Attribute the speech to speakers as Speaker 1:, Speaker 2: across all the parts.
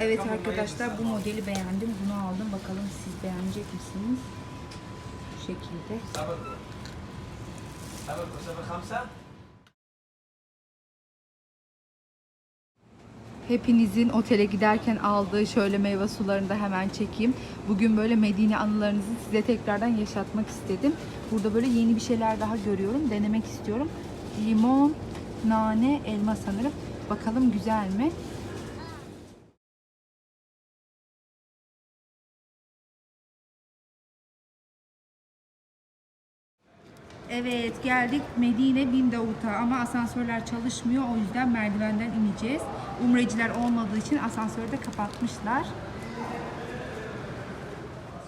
Speaker 1: Evet arkadaşlar bu modeli beğendim. Bunu aldım. Bakalım siz beğenecek misiniz? Bu şekilde. Hepinizin otele giderken aldığı şöyle meyve sularını da hemen çekeyim. Bugün böyle Medine anılarınızı size tekrardan yaşatmak istedim. Burada böyle yeni bir şeyler daha görüyorum. Denemek istiyorum. Limon, nane, elma sanırım. Bakalım güzel mi? Evet geldik Medine Bin Davut'a ama asansörler çalışmıyor o yüzden merdivenden ineceğiz. Umreciler olmadığı için asansörü de kapatmışlar.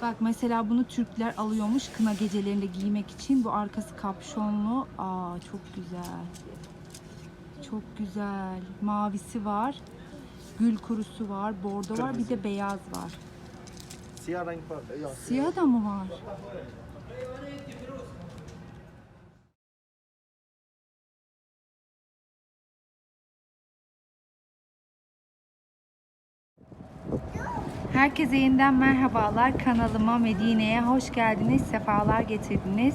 Speaker 1: Bak mesela bunu Türkler alıyormuş kına gecelerinde giymek için. Bu arkası kapşonlu. Aa çok güzel. Çok güzel. Mavisi var. Gül kurusu var. Bordo var. Bir de beyaz var.
Speaker 2: Siyah renk var. Yok.
Speaker 1: Siyah da mı var? Herkese yeniden merhabalar. Kanalıma Medine'ye hoş geldiniz. Sefalar getirdiniz.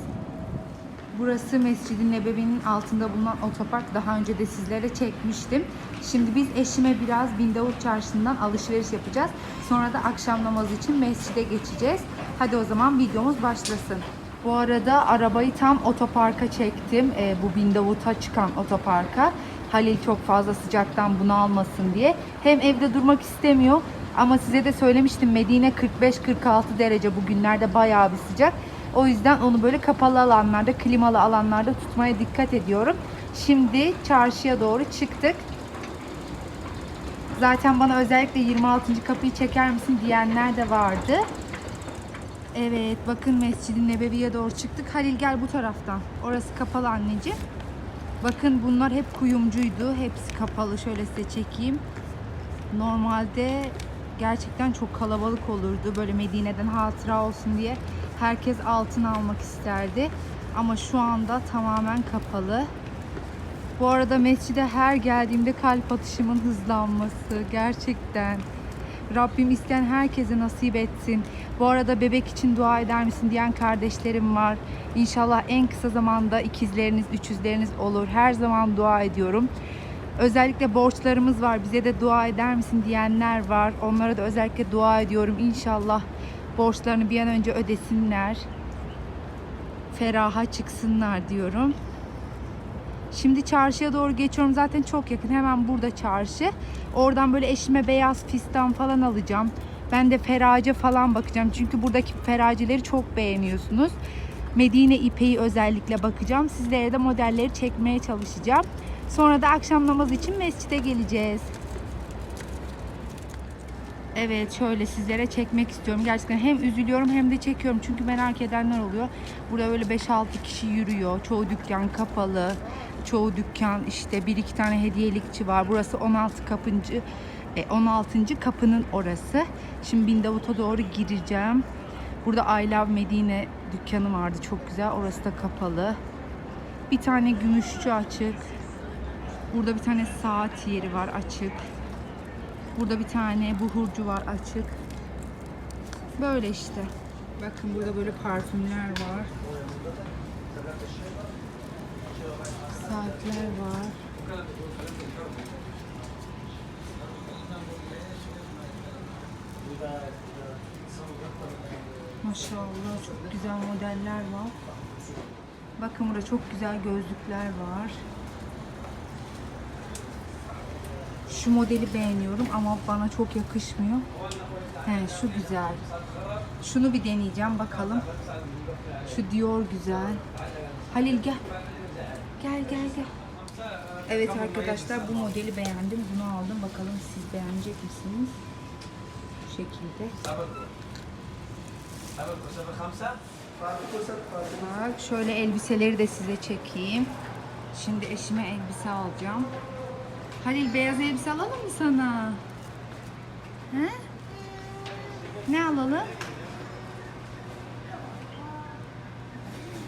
Speaker 1: Burası Mescid-i Nebevi'nin altında bulunan otopark. Daha önce de sizlere çekmiştim. Şimdi biz eşime biraz Bin Davut Çarşı'ndan alışveriş yapacağız. Sonra da akşam namazı için mescide geçeceğiz. Hadi o zaman videomuz başlasın. Bu arada arabayı tam otoparka çektim. Ee, bu Bin Davut'a çıkan otoparka. Halil çok fazla sıcaktan bunu almasın diye. Hem evde durmak istemiyor ama size de söylemiştim Medine 45-46 derece bugünlerde bayağı bir sıcak. O yüzden onu böyle kapalı alanlarda, klimalı alanlarda tutmaya dikkat ediyorum. Şimdi çarşıya doğru çıktık. Zaten bana özellikle 26. kapıyı çeker misin diyenler de vardı. Evet bakın Mescid-i Nebevi'ye doğru çıktık. Halil gel bu taraftan. Orası kapalı anneciğim. Bakın bunlar hep kuyumcuydu. Hepsi kapalı. Şöyle size çekeyim. Normalde gerçekten çok kalabalık olurdu. Böyle Medine'den hatıra olsun diye herkes altın almak isterdi. Ama şu anda tamamen kapalı. Bu arada mescide her geldiğimde kalp atışımın hızlanması gerçekten. Rabbim isteyen herkese nasip etsin. Bu arada bebek için dua eder misin diyen kardeşlerim var. İnşallah en kısa zamanda ikizleriniz, üçüzleriniz olur. Her zaman dua ediyorum. Özellikle borçlarımız var. Bize de dua eder misin diyenler var. Onlara da özellikle dua ediyorum. İnşallah borçlarını bir an önce ödesinler. Feraha çıksınlar diyorum. Şimdi çarşıya doğru geçiyorum. Zaten çok yakın. Hemen burada çarşı. Oradan böyle eşime beyaz fistan falan alacağım. Ben de ferace falan bakacağım. Çünkü buradaki feraceleri çok beğeniyorsunuz. Medine ipeği özellikle bakacağım. Sizlere de modelleri çekmeye çalışacağım. Sonra da akşam namazı için mescide geleceğiz. Evet şöyle sizlere çekmek istiyorum. Gerçekten hem üzülüyorum hem de çekiyorum. Çünkü merak edenler oluyor. Burada böyle 5-6 kişi yürüyor. Çoğu dükkan kapalı. Çoğu dükkan işte bir iki tane hediyelikçi var. Burası 16 kapıncı. e, 16. kapının orası. Şimdi Bin Davut'a doğru gireceğim. Burada I Love Medine dükkanı vardı. Çok güzel. Orası da kapalı. Bir tane gümüşçü açık. Burada bir tane saat yeri var açık. Burada bir tane buhurcu var açık. Böyle işte. Bakın burada böyle parfümler var. Saatler var. Maşallah çok güzel modeller var. Bakın burada çok güzel gözlükler var. Şu modeli beğeniyorum ama bana çok yakışmıyor. He, şu güzel. Şunu bir deneyeceğim bakalım. Şu Dior güzel. Halil gel. Gel gel gel. Evet arkadaşlar bu modeli beğendim. Bunu aldım. Bakalım siz beğenecek misiniz? Bu şekilde. Bak şöyle elbiseleri de size çekeyim. Şimdi eşime elbise alacağım. Halil beyaz elbise alalım mı sana? He? Ne alalım?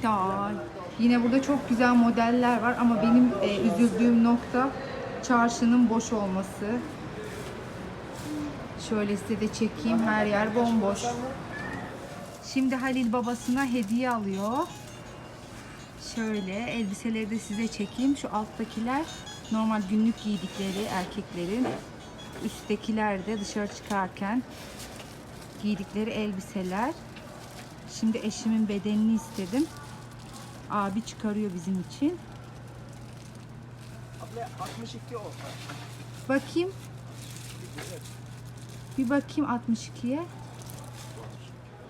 Speaker 1: Ya yine burada çok güzel modeller var ama benim e, üzüldüğüm nokta çarşının boş olması. Şöyle size de çekeyim. Her yer bomboş. Şimdi Halil babasına hediye alıyor. Şöyle elbiseleri de size çekeyim. Şu alttakiler normal günlük giydikleri erkeklerin. Üsttekiler de dışarı çıkarken giydikleri elbiseler. Şimdi eşimin bedenini istedim. Abi çıkarıyor bizim için.
Speaker 2: Abla 62 o.
Speaker 1: Bakayım. Bir bakayım 62'ye.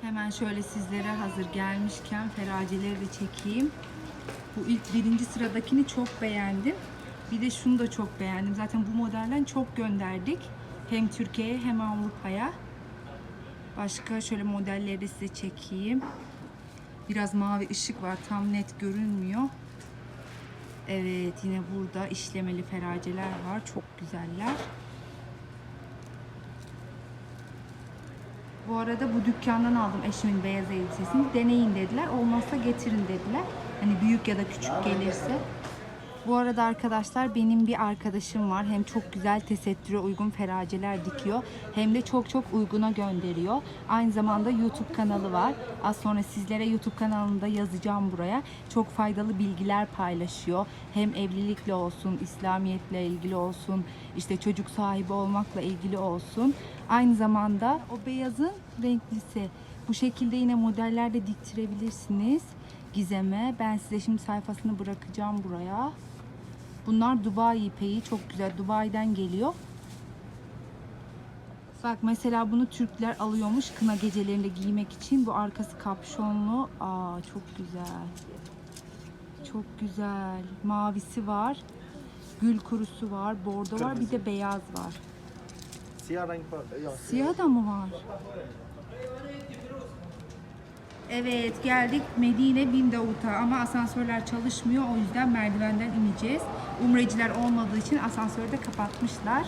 Speaker 1: Hemen şöyle sizlere hazır gelmişken feraceleri de çekeyim. Bu ilk birinci sıradakini çok beğendim. Bir de şunu da çok beğendim. Zaten bu modelden çok gönderdik. Hem Türkiye'ye hem Avrupa'ya. Başka şöyle modelleri de size çekeyim. Biraz mavi ışık var. Tam net görünmüyor. Evet yine burada işlemeli feraceler var. Çok güzeller. Bu arada bu dükkandan aldım eşimin beyaz elbisesini. Deneyin dediler. Olmazsa getirin dediler. Hani büyük ya da küçük gelirse. Bu arada arkadaşlar benim bir arkadaşım var. Hem çok güzel tesettüre uygun feraceler dikiyor. Hem de çok çok uyguna gönderiyor. Aynı zamanda YouTube kanalı var. Az sonra sizlere YouTube kanalında yazacağım buraya. Çok faydalı bilgiler paylaşıyor. Hem evlilikle olsun, İslamiyetle ilgili olsun, işte çocuk sahibi olmakla ilgili olsun. Aynı zamanda o beyazın renklisi. Bu şekilde yine modellerde diktirebilirsiniz. Gizem'e. Ben size şimdi sayfasını bırakacağım buraya. Bunlar Dubai ipeği. Çok güzel. Dubai'den geliyor. Bak mesela bunu Türkler alıyormuş kına gecelerinde giymek için. Bu arkası kapşonlu. Aa çok güzel. Çok güzel. Mavisi var. Gül kurusu var. Bordo var. Bir de beyaz var.
Speaker 2: Siyah renk var.
Speaker 1: Siyah da mı var? Evet geldik Medine Bin Davut'a ama asansörler çalışmıyor o yüzden merdivenden ineceğiz. Umreciler olmadığı için asansörü de kapatmışlar.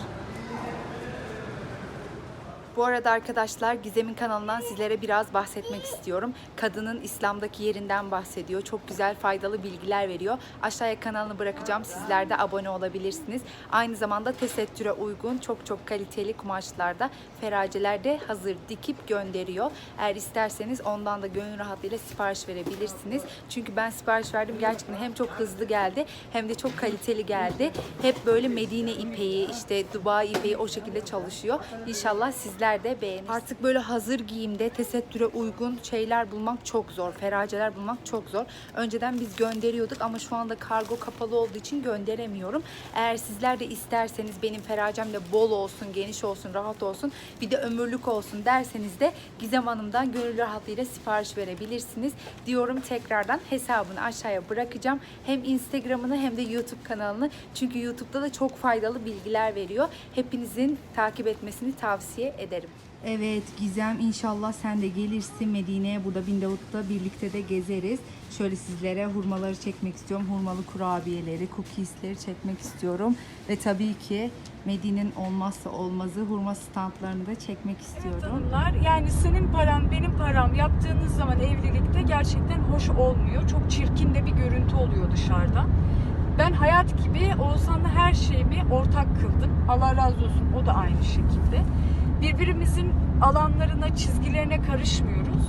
Speaker 1: Bu arada arkadaşlar Gizem'in kanalından sizlere biraz bahsetmek istiyorum. Kadının İslam'daki yerinden bahsediyor. Çok güzel faydalı bilgiler veriyor. Aşağıya kanalını bırakacağım. Sizler de abone olabilirsiniz. Aynı zamanda tesettüre uygun çok çok kaliteli kumaşlarda feraceler de hazır dikip gönderiyor. Eğer isterseniz ondan da gönül rahatlığıyla sipariş verebilirsiniz. Çünkü ben sipariş verdim gerçekten hem çok hızlı geldi hem de çok kaliteli geldi. Hep böyle Medine ipeği işte Dubai ipeği o şekilde çalışıyor. İnşallah sizler de beğenirsiniz. Artık böyle hazır giyimde tesettüre uygun şeyler bulmak çok zor. Feraceler bulmak çok zor. Önceden biz gönderiyorduk ama şu anda kargo kapalı olduğu için gönderemiyorum. Eğer sizler de isterseniz benim feracem de bol olsun, geniş olsun, rahat olsun bir de ömürlük olsun derseniz de Gizem Hanım'dan gönül rahatlığıyla sipariş verebilirsiniz. Diyorum tekrardan hesabını aşağıya bırakacağım. Hem Instagram'ını hem de YouTube kanalını. Çünkü YouTube'da da çok faydalı bilgiler veriyor. Hepinizin takip etmesini tavsiye ederim. Evet Gizem inşallah sen de gelirsin Medine'ye burada Bin Davut'ta birlikte de gezeriz. Şöyle sizlere hurmaları çekmek istiyorum. Hurmalı kurabiyeleri, cookiesleri çekmek istiyorum. Ve tabii ki Medine'nin olmazsa olmazı hurma standlarını da çekmek istiyorum.
Speaker 3: Hanımlar yani senin param benim param yaptığınız zaman evlilikte gerçekten hoş olmuyor. Çok çirkin de bir görüntü oluyor dışarıda. Ben hayat gibi Oğuzhan'la her şeyimi ortak kıldım. Allah razı olsun o da aynı şekilde. Birbirimizin alanlarına, çizgilerine karışmıyoruz.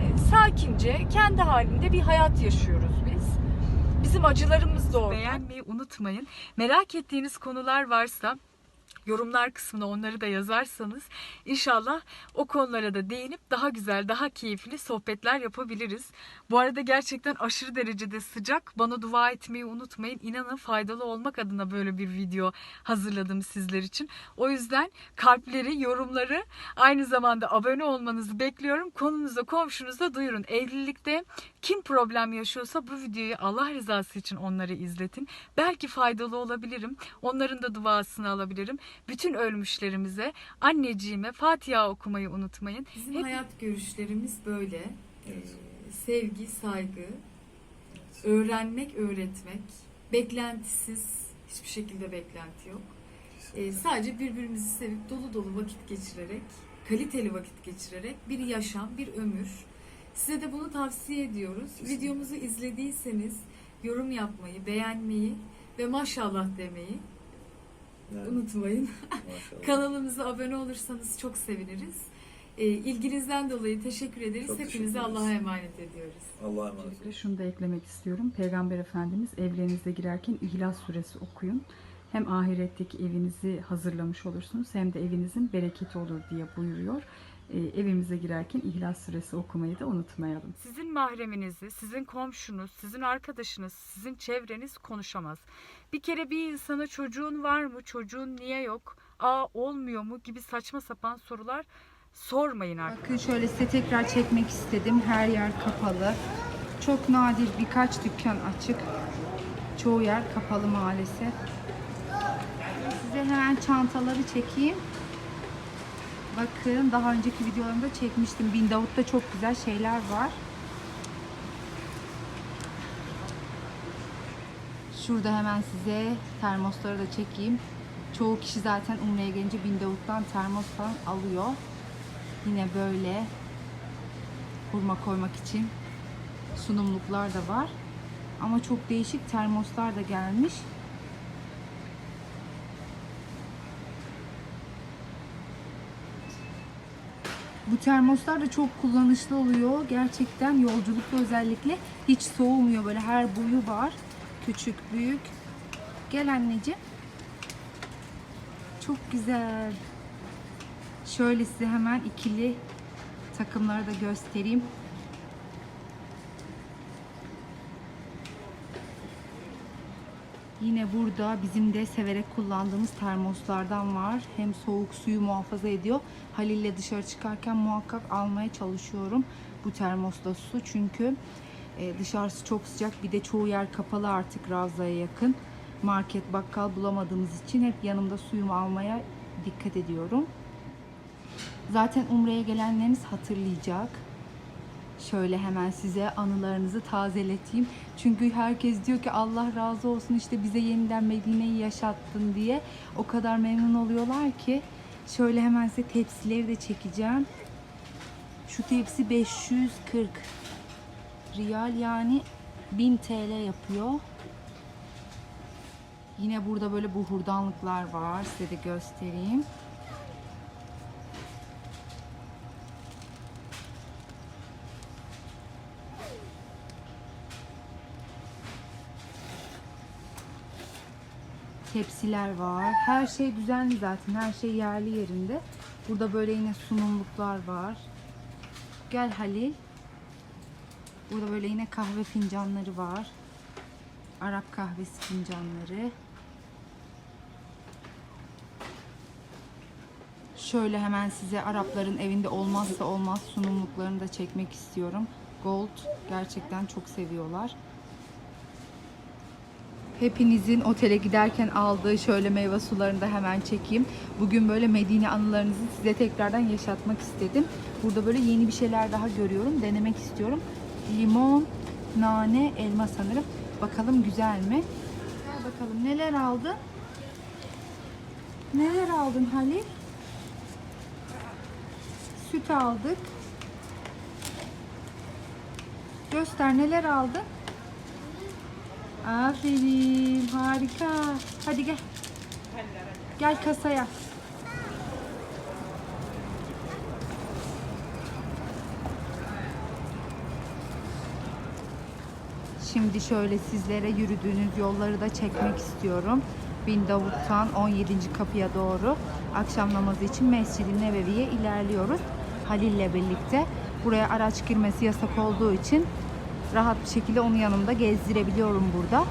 Speaker 3: Ee, Sakince, kendi halinde bir hayat yaşıyoruz biz. Bizim acılarımız da orada. Beğenmeyi unutmayın. Merak ettiğiniz konular varsa yorumlar kısmına onları da yazarsanız inşallah o konulara da değinip daha güzel, daha keyifli sohbetler yapabiliriz. Bu arada gerçekten aşırı derecede sıcak. Bana dua etmeyi unutmayın. İnanın faydalı olmak adına böyle bir video hazırladım sizler için. O yüzden kalpleri, yorumları aynı zamanda abone olmanızı bekliyorum. Konunuza, komşunuza duyurun. Evlilikte kim problem yaşıyorsa bu videoyu Allah rızası için onları izletin. Belki faydalı olabilirim. Onların da duasını alabilirim. Bütün ölmüşlerimize, anneciğime Fatiha okumayı unutmayın.
Speaker 4: Bizim hayat görüşlerimiz böyle. Ee, sevgi, saygı, öğrenmek, öğretmek, beklentisiz, hiçbir şekilde beklenti yok. Ee, sadece birbirimizi sevip dolu dolu vakit geçirerek, kaliteli vakit geçirerek bir yaşam, bir ömür. Size de bunu tavsiye ediyoruz. Videomuzu izlediyseniz yorum yapmayı, beğenmeyi ve maşallah demeyi
Speaker 2: Evet.
Speaker 4: unutmayın.
Speaker 2: Maşallah.
Speaker 4: Kanalımıza abone olursanız çok seviniriz. E, ilginizden dolayı teşekkür ederiz.
Speaker 2: Çok
Speaker 4: Hepinizi. Allah'a emanet ediyoruz.
Speaker 2: Allah'a emanet olun.
Speaker 5: Şunu da eklemek istiyorum. Peygamber Efendimiz evlerinize girerken İhlas suresi okuyun. Hem ahiretteki evinizi hazırlamış olursunuz hem de evinizin bereketi olur diye buyuruyor. Ee, evimize girerken İhlas suresi okumayı da unutmayalım.
Speaker 3: Sizin mahreminizi, sizin komşunuz, sizin arkadaşınız, sizin çevreniz konuşamaz. Bir kere bir insana çocuğun var mı, çocuğun niye yok, aa olmuyor mu gibi saçma sapan sorular sormayın artık.
Speaker 1: Bakın şöyle size tekrar çekmek istedim. Her yer kapalı. Çok nadir birkaç dükkan açık. Çoğu yer kapalı maalesef. Size hemen çantaları çekeyim. Bakın daha önceki videolarımda çekmiştim. Bin Davut'ta çok güzel şeyler var. Şurada hemen size termosları da çekeyim. Çoğu kişi zaten Umre'ye gelince Bin Davut'tan termos falan alıyor. Yine böyle hurma koymak için sunumluklar da var. Ama çok değişik termoslar da gelmiş. Bu termoslar da çok kullanışlı oluyor. Gerçekten yolculukta özellikle hiç soğumuyor. Böyle her boyu var. Küçük, büyük. Gel anneciğim. Çok güzel. Şöyle size hemen ikili takımları da göstereyim. Yine burada bizim de severek kullandığımız termoslardan var. Hem soğuk suyu muhafaza ediyor. Halil'le dışarı çıkarken muhakkak almaya çalışıyorum bu termosla su. Çünkü e, dışarısı çok sıcak. Bir de çoğu yer kapalı artık Ravza'ya yakın. Market, bakkal bulamadığımız için hep yanımda suyumu almaya dikkat ediyorum. Zaten Umre'ye gelenleriniz hatırlayacak. Şöyle hemen size anılarınızı tazeleteyim. Çünkü herkes diyor ki Allah razı olsun işte bize yeniden Medine'yi yaşattın diye. O kadar memnun oluyorlar ki. Şöyle hemen size tepsileri de çekeceğim. Şu tepsi 540 riyal yani 1000 TL yapıyor. Yine burada böyle buhurdanlıklar var. Size de göstereyim. Tepsiler var. Her şey düzenli zaten. Her şey yerli yerinde. Burada böyle yine sunumluklar var. Gel Halil. Burada böyle yine kahve fincanları var. Arap kahvesi fincanları. Şöyle hemen size Arapların evinde olmazsa olmaz sunumluklarını da çekmek istiyorum. Gold gerçekten çok seviyorlar. Hepinizin otele giderken aldığı şöyle meyve sularını da hemen çekeyim. Bugün böyle Medine anılarınızı size tekrardan yaşatmak istedim. Burada böyle yeni bir şeyler daha görüyorum. Denemek istiyorum. Limon, nane, elma sanırım. Bakalım güzel mi? Gel bakalım neler aldın? Neler aldın Halil? Süt aldık. Göster neler aldın? Aferin, harika. Hadi gel. Gel kasaya. Şimdi şöyle sizlere yürüdüğünüz yolları da çekmek istiyorum. Bin Davut'tan 17. kapıya doğru akşam namazı için Mescid-i Nebevi'ye ilerliyoruz. Halil'le birlikte. Buraya araç girmesi yasak olduğu için rahat bir şekilde onu yanımda gezdirebiliyorum burada.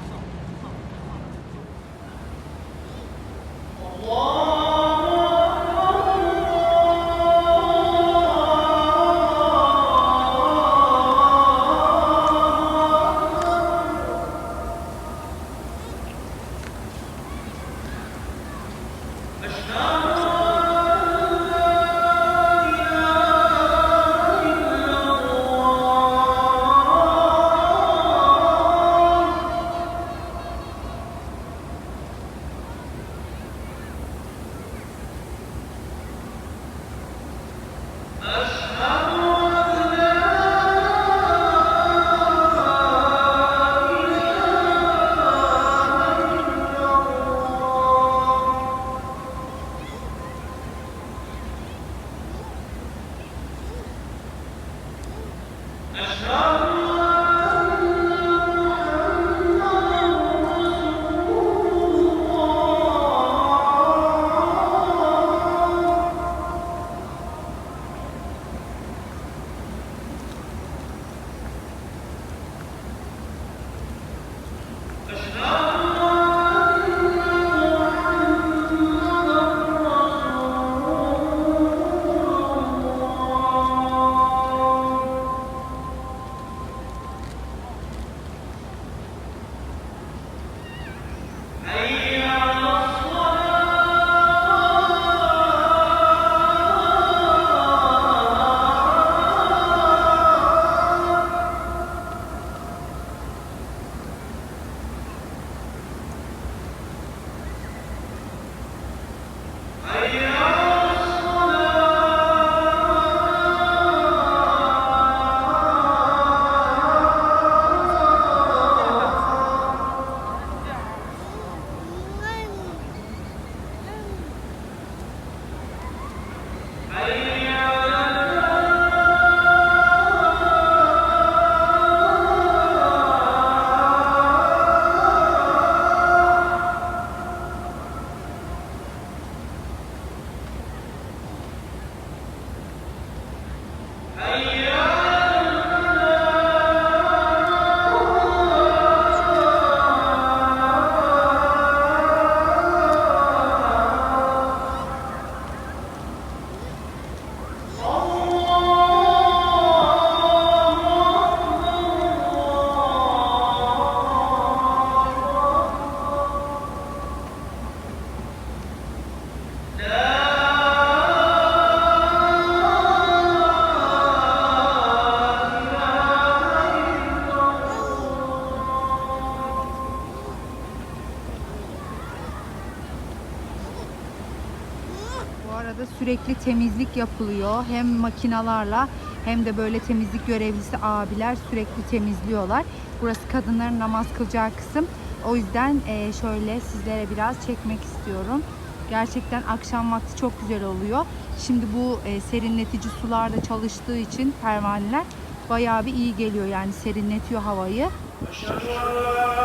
Speaker 1: sürekli temizlik yapılıyor. Hem makinalarla hem de böyle temizlik görevlisi abiler sürekli temizliyorlar. Burası kadınların namaz kılacağı kısım. O yüzden e, şöyle sizlere biraz çekmek istiyorum. Gerçekten akşam vakti çok güzel oluyor. Şimdi bu e, serinletici sularda çalıştığı için pervaneler bayağı bir iyi geliyor yani serinletiyor havayı.
Speaker 6: Maşallah.